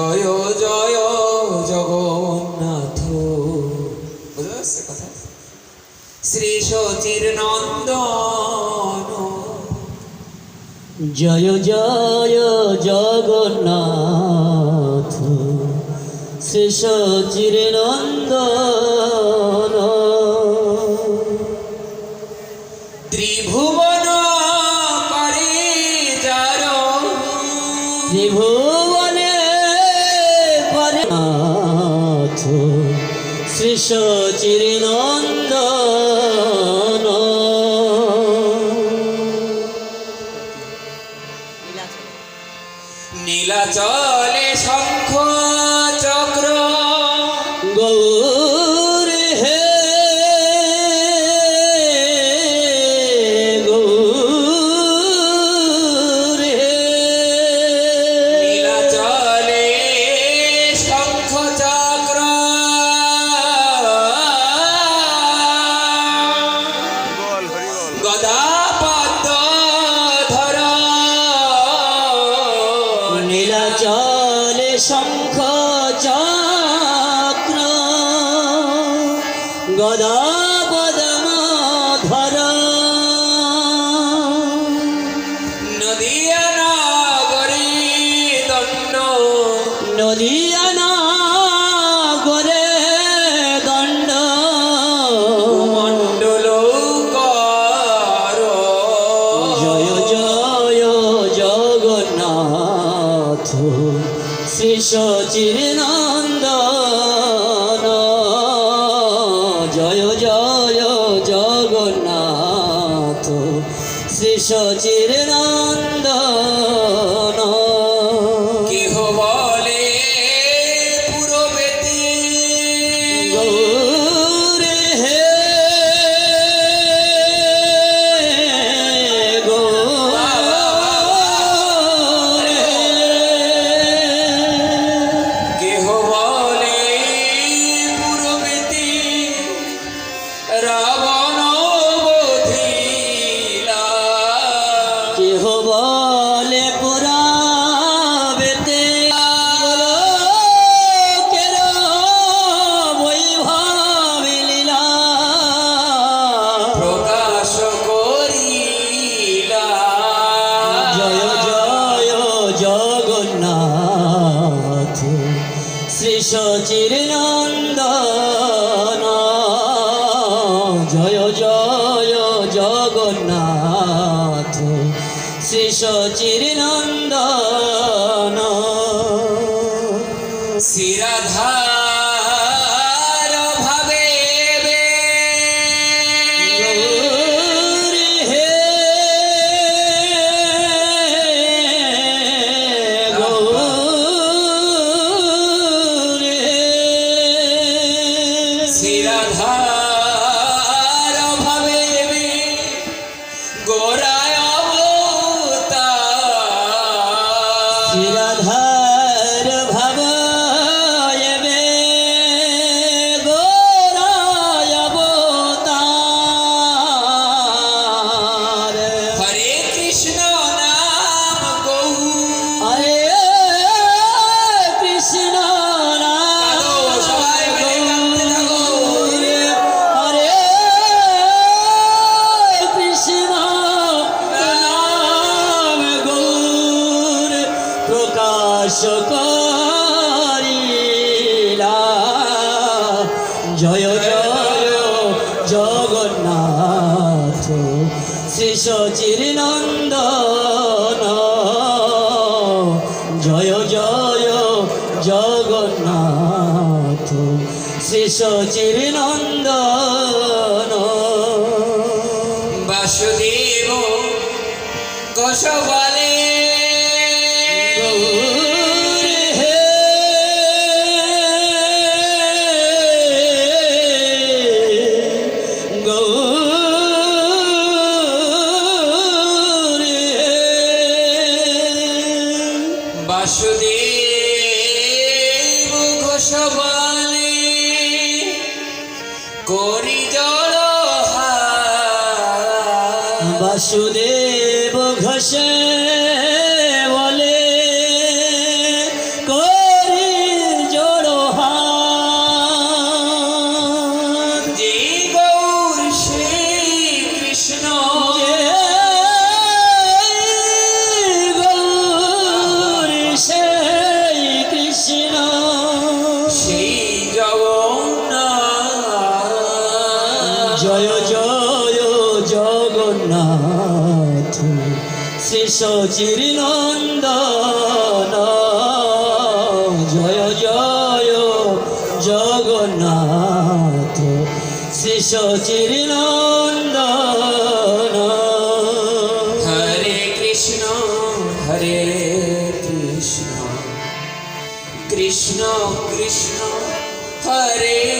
জয় জয় জগন্নাথ। বুঝা যাচ্ছে কথা? শ্রী সচির নন্দন জয় জয় জগন্নাথ। শেষ চিরনন্দন ত্রিভুবন করে শেষ চিরনন্দন নীলাচলে শঙ্খ। নীলাচলে শঙ্খ চক্র গদা নদিয়া নগরী দণ্ড নদিয়ানা শ্রী সচিরনন্দন শ্রী সচির নন্দন। জয় জয় জগন্নাথ। শ্রী সচির নন্দন। শিরাধার অবতার প্রকাশ জয় জয় জগন্নাথ। শ্রী সচির নন্দন জয় জয় জগন্নাথ। শ্রী সচির নন্দন বাসুদেব গোসবালে করি জড় বাসুদেব শিশচির নন্দন। জয় জয় জগন্নাথ। শিশচির নন্দন। হরে কৃষ্ণ হরে কৃষ্ণ। কৃষ্ণ কৃষ্ণ হরে